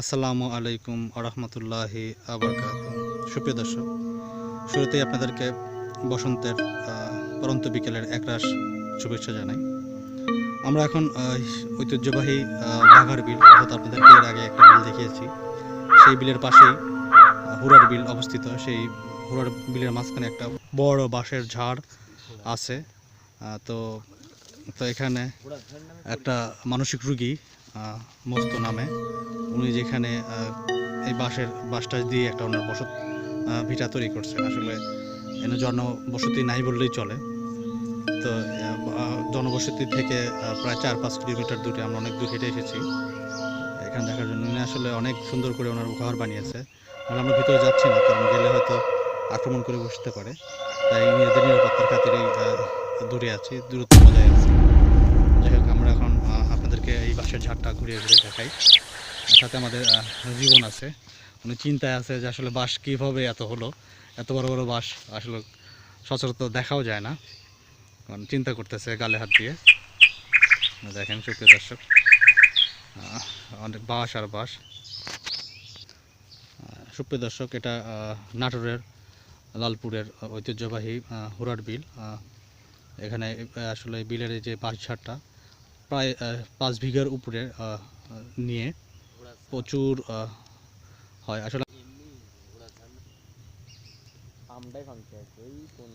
আসসালামু আলাইকুম আরহামতুল্লাহি আবরকাত। সুপ্রিয় দর্শক, শুরুতেই আপনাদেরকে বসন্তের পরন্ত বিকেলের একরাশ শুভেচ্ছা জানাই। আমরা এখন ঐতিহ্যবাহী বাঘার বিল, অর্থাৎ আপনাদের এর আগে একটা বিল দেখিয়েছি। সেই বিলের পাশেই হুরার বিল অবস্থিত। সেই হুরার বিলের মাঝখানে একটা বড় বাঁশের ঝাড় আছে। তো তো এখানে একটা মানসিক রুগী মস্ত নামে। উনি যেখানে এই বাঁশের বাঁশটা দিয়ে একটা ওনার বসত ভিটা তৈরি করছেন। আসলে এনে জনবসতি নাই বললেই চলে। তো জনবসতি থেকে প্রায় চার, পাঁচ কিলোমিটার দূরে আমরা অনেক দূর হেঁটে এসেছি। এখানে দেখার জন্য উনি আসলে অনেক সুন্দর করে ওনার ঘর বানিয়েছে। আর আমরা ভিতরে যাচ্ছি না, কারণ গেলে হয়তো আক্রমণ করে বসতে পারে। তাই নিজেদের নিরাপত্তার খাতিরেই দূরে আছি, দূরত্ব বজায় আছে যাই হোক, আমরা এখন আপনাদেরকে এই বাঁশের ঝাড়টা ঘুরিয়ে ঘুরে দেখাই। সাথে আমাদের জীবন আছে। উনি চিন্তায় আছে যে আসলে বাঁশ কীভাবে এত হলো? এত বড় বড় বাঁশ আসলে সচরাচর দেখাও যায় না। কারণ চিন্তা করতেছে গালে হাত দিয়ে। দেখেন সুপ্রিয় দর্শক অনেক বাঁশ আর আহ, সুপ্রিয় দর্শক এটা নাটোরের লালপুরের ঐতিহ্যবাহী হুরার বিল। এখানে আসলে বিলের যে বাঁশ ঝাড়টা প্রায় পাঁচ বিঘার উপরে নিয়ে প্রচুর হয়। আসলে আমটাই ভাঙতে আছে ওই কোন